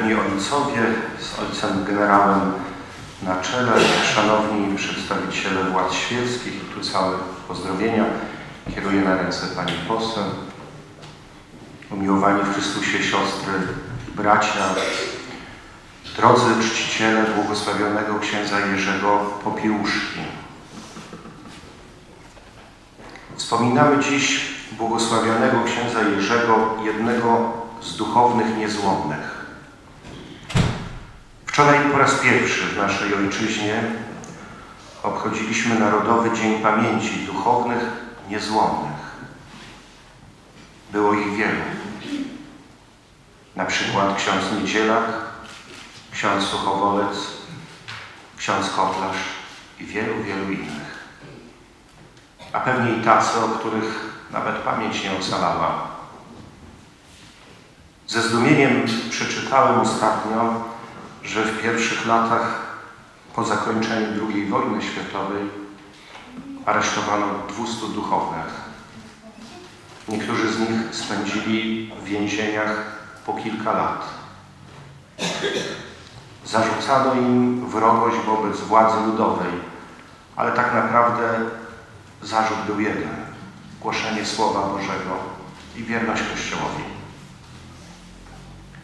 Czcigodni ojcowie z ojcem generałem na czele, szanowni przedstawiciele władz świeckich, tu całe pozdrowienia kieruję na ręce Pani Poseł, umiłowani w Chrystusie siostry i bracia, drodzy czciciele błogosławionego księdza Jerzego Popiełuszki. Wspominamy dziś błogosławionego księdza Jerzego, jednego z duchownych niezłomnych. Wczoraj po raz pierwszy w naszej ojczyźnie obchodziliśmy Narodowy Dzień Pamięci Duchownych Niezłomnych. Było ich wielu. Na przykład ksiądz Niedzielak, ksiądz Suchowolec, ksiądz Kotlarz i wielu, wielu innych. A pewnie i tacy, o których nawet pamięć nie ocalała. Ze zdumieniem przeczytałem ostatnio, że w pierwszych latach po zakończeniu II wojny światowej aresztowano 200 duchownych. Niektórzy z nich spędzili w więzieniach po kilka lat. Zarzucano im wrogość wobec władzy ludowej, ale tak naprawdę zarzut był jeden: głoszenie Słowa Bożego i wierność Kościołowi.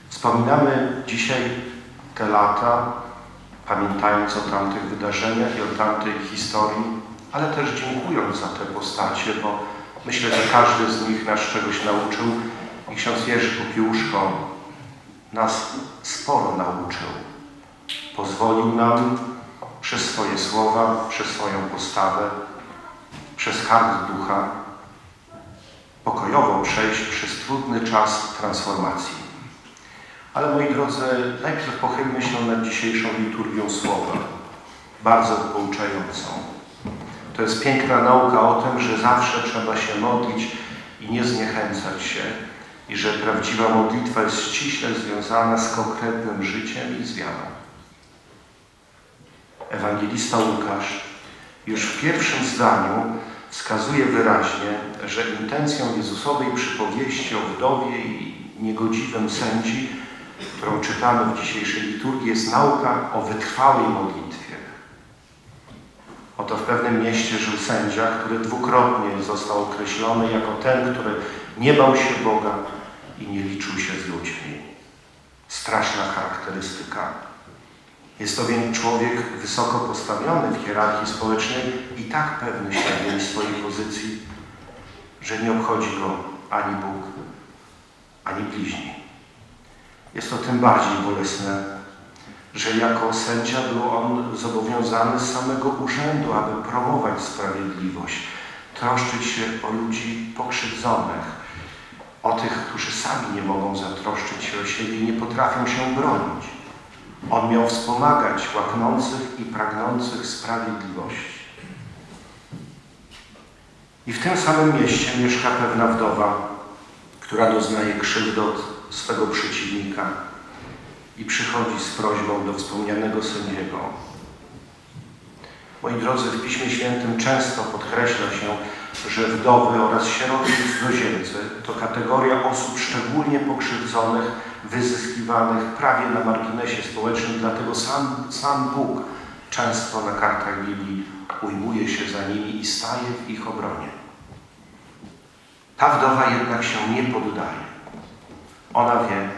Wspominamy dzisiaj te lata, pamiętając o tamtych wydarzeniach i o tamtej historii, ale też dziękując za te postacie, bo myślę, że każdy z nich nas czegoś nauczył i ksiądz Jerzy Popiłuszko nas sporo nauczył. Pozwolił nam przez swoje słowa, przez swoją postawę, przez hart ducha pokojowo przejść przez trudny czas transformacji. Ale moi drodzy, najpierw pochylmy się nad dzisiejszą liturgią słowa, bardzo pouczającą. To jest piękna nauka o tym, że zawsze trzeba się modlić i nie zniechęcać się i że prawdziwa modlitwa jest ściśle związana z konkretnym życiem i z wiarą. Ewangelista Łukasz już w pierwszym zdaniu wskazuje wyraźnie, że intencją Jezusowej przypowieści o wdowie i niegodziwym sędzi, którą czytamy w dzisiejszej liturgii, jest nauka o wytrwałej modlitwie. Oto w pewnym mieście żył sędzia, który dwukrotnie został określony jako ten, który nie bał się Boga i nie liczył się z ludźmi. Straszna charakterystyka. Jest to więc człowiek wysoko postawiony w hierarchii społecznej i tak pewny siebie i swojej pozycji, że nie obchodzi go ani Bóg, ani bliźni. Jest to tym bardziej bolesne, że jako sędzia był on zobowiązany z samego urzędu, aby promować sprawiedliwość, troszczyć się o ludzi pokrzywdzonych, o tych, którzy sami nie mogą zatroszczyć się o siebie i nie potrafią się bronić. On miał wspomagać łaknących i pragnących sprawiedliwości. I w tym samym mieście mieszka pewna wdowa, która doznaje krzywdy od swego przeciwnika i przychodzi z prośbą do wspomnianego sędziego. Moi drodzy, w Piśmie Świętym często podkreśla się, że wdowy oraz sieroty i cudzoziemcy to kategoria osób szczególnie pokrzywdzonych, wyzyskiwanych prawie na marginesie społecznym, dlatego sam, sam Bóg często na kartach Biblii ujmuje się za nimi i staje w ich obronie. Ta wdowa jednak się nie poddaje. Ona wie,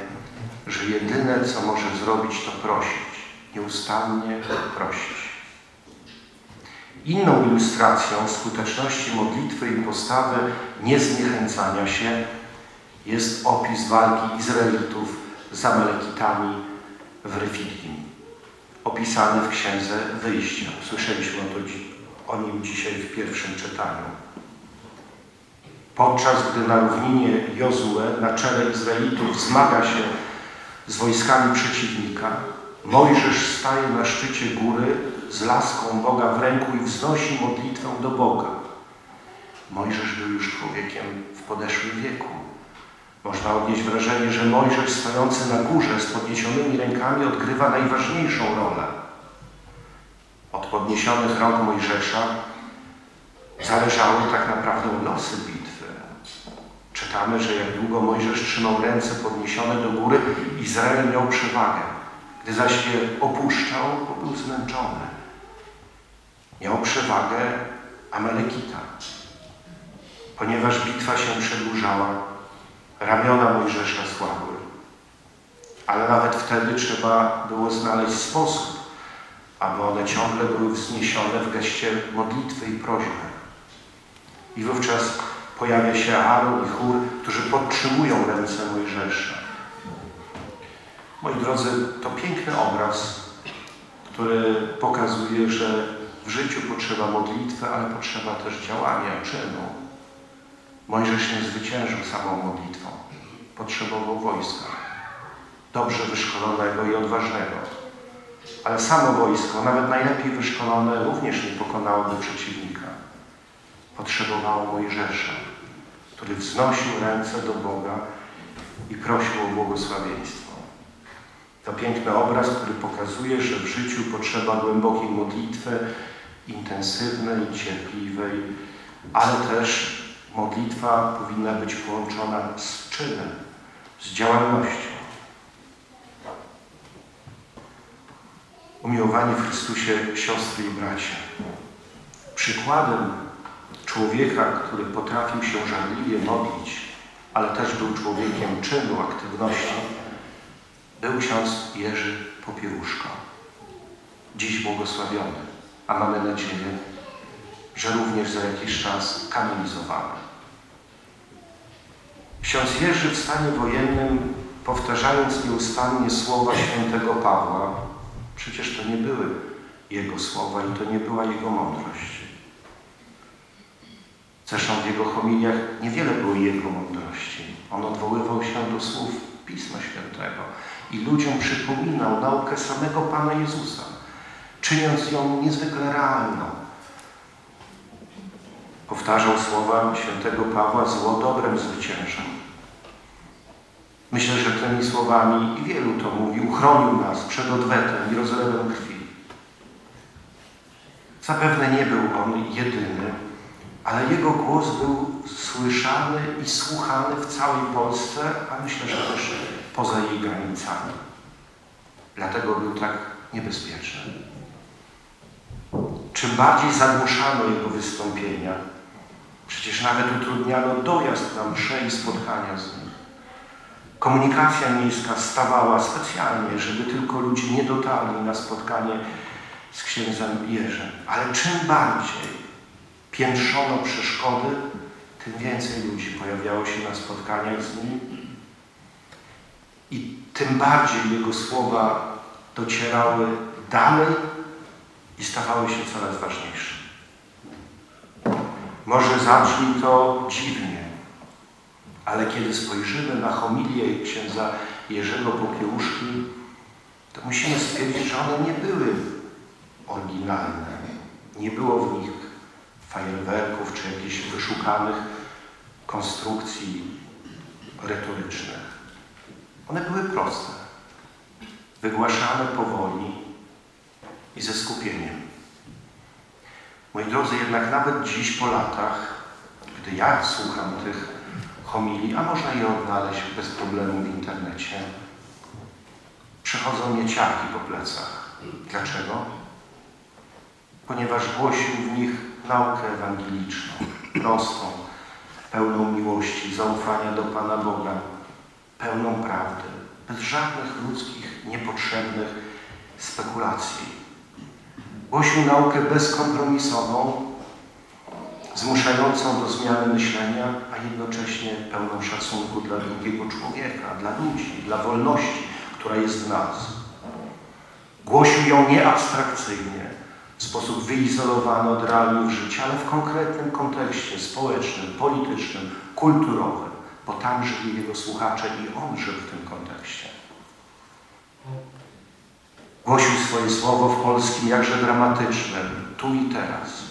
że jedyne, co może zrobić, to prosić, nieustannie prosić. Inną ilustracją skuteczności modlitwy i postawy niezniechęcania się jest opis walki Izraelitów z Amalekitami w Refidim, opisany w Księdze Wyjścia. Słyszeliśmy o, o nim dzisiaj w pierwszym czytaniu. Podczas gdy na równinie Jozue na czele Izraelitów zmaga się z wojskami przeciwnika, Mojżesz staje na szczycie góry z laską Boga w ręku i wznosi modlitwę do Boga. Mojżesz był już człowiekiem w podeszłym wieku. Można odnieść wrażenie, że Mojżesz stojący na górze z podniesionymi rękami odgrywa najważniejszą rolę. Od podniesionych rąk Mojżesza zależały tak naprawdę losy bitwy. Czy czytamy, że jak długo Mojżesz trzymał ręce podniesione do góry, Izrael miał przewagę. Gdy zaś je opuszczał, bo był zmęczony. Miał przewagę Amalekita. Ponieważ bitwa się przedłużała, ramiona Mojżesza słabły. Ale nawet wtedy trzeba było znaleźć sposób, aby one ciągle były wzniesione w geście modlitwy i prośby. I wówczas pojawia się Aaron i Chór, którzy podtrzymują ręce Mojżesza. Moi drodzy, to piękny obraz, który pokazuje, że w życiu potrzeba modlitwy, ale potrzeba też działania, czynu. Mojżesz nie zwyciężył samą modlitwą. Potrzebował wojska. Dobrze wyszkolonego i odważnego. Ale samo wojsko, nawet najlepiej wyszkolone, również nie pokonałoby przeciwnika. Potrzebowało Mojżesza, który wznosił ręce do Boga i prosił o błogosławieństwo. To piękny obraz, który pokazuje, że w życiu potrzeba głębokiej modlitwy, intensywnej, cierpliwej, ale też modlitwa powinna być połączona z czynem, z działalnością. Umiłowani w Chrystusie siostry i bracia. Przykładem człowieka, który potrafił się żarliwie modlić, ale też był człowiekiem czynu, aktywności, był ksiądz Jerzy Popiełuszko. Dziś błogosławiony, a mamy nadzieję, że również za jakiś czas kanonizowany. Ksiądz Jerzy w stanie wojennym, powtarzając nieustannie słowa świętego Pawła, przecież to nie były jego słowa i to nie była jego mądrość. Zresztą w jego homiliach niewiele było jego mądrości. On odwoływał się do słów Pisma Świętego i ludziom przypominał naukę samego Pana Jezusa, czyniąc ją niezwykle realną. Powtarzał słowa świętego Pawła, zło dobrem zwycięża. Myślę, że tymi słowami i wielu to mówi, uchronił nas przed odwetem i rozlewem krwi. Zapewne nie był on jedyny, ale jego głos był słyszany i słuchany w całej Polsce, a myślę, że też poza jej granicami. Dlatego był tak niebezpieczny. Czym bardziej zagłuszano jego wystąpienia, przecież nawet utrudniano dojazd na msze i spotkania z nim. Komunikacja miejska stawała specjalnie, żeby tylko ludzie nie dotarli na spotkanie z księdzem Jerzem. Ale czym bardziej piętrzono przeszkody, tym więcej ludzi pojawiało się na spotkaniach z nim i tym bardziej jego słowa docierały dalej i stawały się coraz ważniejsze. Może zabrzmi to dziwnie, ale kiedy spojrzymy na homilię księdza Jerzego Popiełuszki, to musimy stwierdzić, że one nie były oryginalne. Nie było w nich fajerwerków czy jakichś wyszukanych konstrukcji retorycznych. One były proste, wygłaszane powoli i ze skupieniem. Moi drodzy, jednak nawet dziś po latach, gdy ja słucham tych homilii, a można je odnaleźć bez problemu w internecie, przechodzą mnie ciarki po plecach. Dlaczego? Ponieważ głosił w nich naukę ewangeliczną, prostą, pełną miłości, zaufania do Pana Boga, pełną prawdy, bez żadnych ludzkich, niepotrzebnych spekulacji. Głosił naukę bezkompromisową, zmuszającą do zmiany myślenia, a jednocześnie pełną szacunku dla drugiego człowieka, dla ludzi, dla wolności, która jest w nas. Głosił ją nie abstrakcyjnie, w sposób wyizolowany od realiów życia, ale w konkretnym kontekście społecznym, politycznym, kulturowym, bo tam żyli jego słuchacze i on żył w tym kontekście. Głosił swoje słowo w polskim jakże dramatycznym, tu i teraz.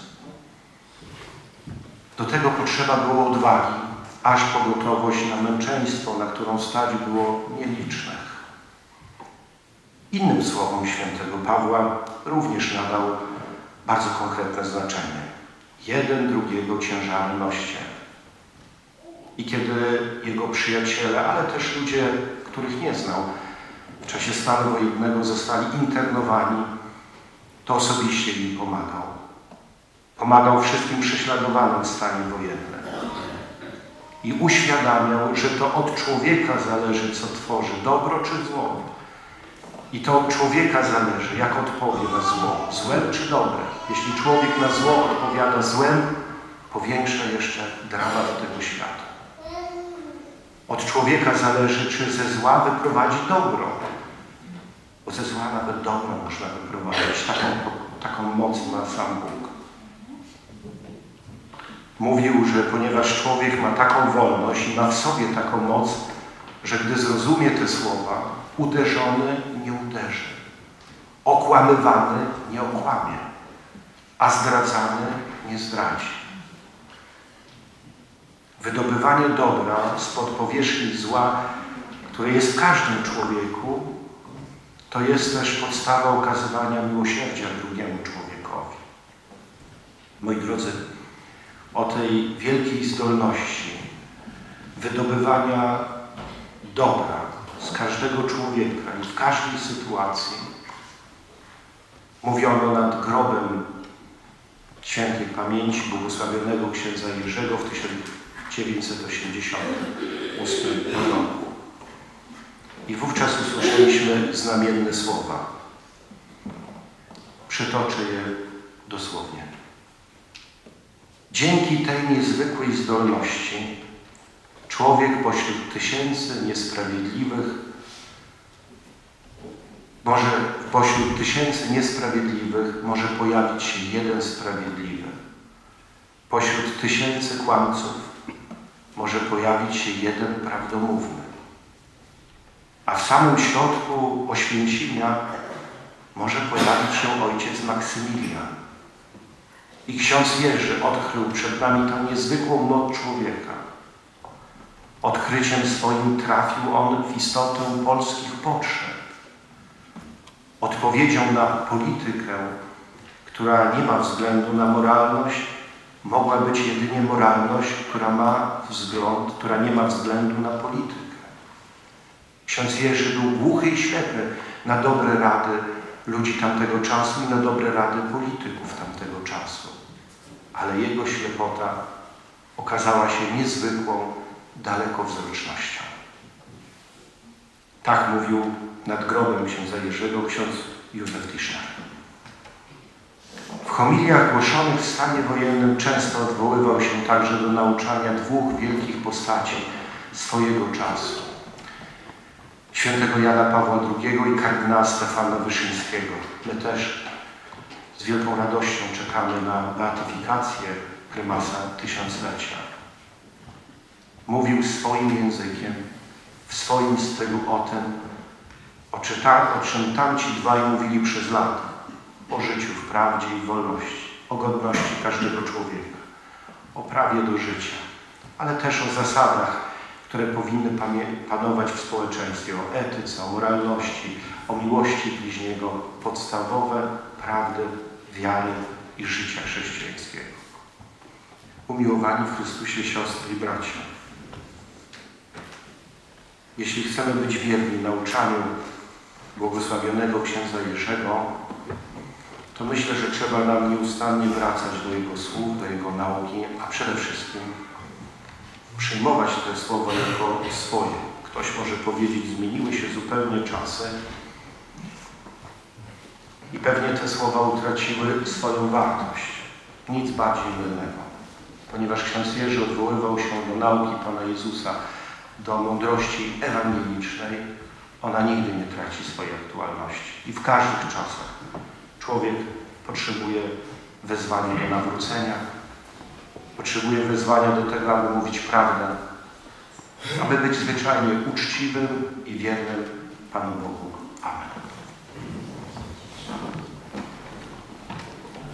Do tego potrzeba było odwagi, aż po gotowość na męczeństwo, na którą stać było nielicznych. Innym słowom świętego Pawła również nadał bardzo konkretne znaczenie. Jeden drugiego noście. I kiedy jego przyjaciele, ale też ludzie, których nie znał, w czasie stanu wojennego zostali internowani, to osobiście im pomagał. Pomagał wszystkim prześladowanym w stanie wojennym. I uświadamiał, że to od człowieka zależy, co tworzy, dobro czy zło. I to od człowieka zależy, jak odpowie na zło, złem czy dobre. Jeśli człowiek na zło odpowiada złem, powiększa jeszcze dramat tego świata. Od człowieka zależy, czy ze zła wyprowadzi dobro. Bo ze zła nawet dobro można wyprowadzić. Taką, taką moc ma sam Bóg. Mówił, że ponieważ człowiek ma taką wolność i ma w sobie taką moc, że gdy zrozumie te słowa, uderzony nie uderzy, okłamywany nie okłamie, a zdradzany nie zdradzi. Wydobywanie dobra spod powierzchni zła, które jest w każdym człowieku, to jest też podstawa okazywania miłosierdzia drugiemu człowiekowi. Moi drodzy, o tej wielkiej zdolności wydobywania dobra z każdego człowieka i w każdej sytuacji mówiono nad grobem świętej pamięci błogosławionego księdza Jerzego w 1988 roku. I wówczas usłyszeliśmy znamienne słowa. Przytoczę je dosłownie. Dzięki tej niezwykłej zdolności człowiek pośród tysięcy niesprawiedliwych, może pośród tysięcy niesprawiedliwych może pojawić się jeden sprawiedliwy. Pośród tysięcy kłamców może pojawić się jeden prawdomówny. A w samym środku Oświęcimia może pojawić się ojciec Maksymilian. I ksiądz Jerzy odkrył przed nami tę niezwykłą moc człowieka. Odkryciem swoim trafił on w istotę polskich potrzeb. Odpowiedzią na politykę, która nie ma względu na moralność, mogła być jedynie moralność, która ma wzgląd, która nie ma względu na politykę. Ksiądz Jerzy był głuchy i ślepy na dobre rady ludzi tamtego czasu i na dobre rady polityków tamtego czasu. Ale jego ślepota okazała się niezwykłą dalekowzrocznością. Tak mówił nad grobem księdza Jerzego ksiądz Józef Tischner. W homiliach głoszonych w stanie wojennym często odwoływał się także do nauczania dwóch wielkich postaci swojego czasu. Świętego Jana Pawła II i kardynała Stefana Wyszyńskiego. My też z wielką radością czekamy na beatyfikację prymasa tysiąclecia. Mówił swoim językiem, w swoim stylu o tym, o, czym tamci dwaj mówili przez lata. O życiu w prawdzie i wolności, o godności każdego człowieka, o prawie do życia, ale też o zasadach, które powinny panować w społeczeństwie, o etyce, o moralności, o miłości bliźniego, podstawowe prawdy wiary i życia chrześcijańskiego. Umiłowani w Chrystusie siostry i bracia, jeśli chcemy być wierni nauczaniu błogosławionego księdza Jerzego, to myślę, że trzeba nam nieustannie wracać do Jego słów, do Jego nauki, a przede wszystkim przyjmować te słowa jako swoje. Ktoś może powiedzieć, zmieniły się zupełnie czasy i pewnie te słowa utraciły swoją wartość. Nic bardziej mylnego. Ponieważ ksiądz Jerzy odwoływał się do nauki Pana Jezusa, do mądrości ewangelicznej, ona nigdy nie traci swojej aktualności. I w każdych czasach człowiek potrzebuje wezwania do nawrócenia, potrzebuje wezwania do tego, aby mówić prawdę, aby być zwyczajnie uczciwym i wiernym Panu Bogu. Amen.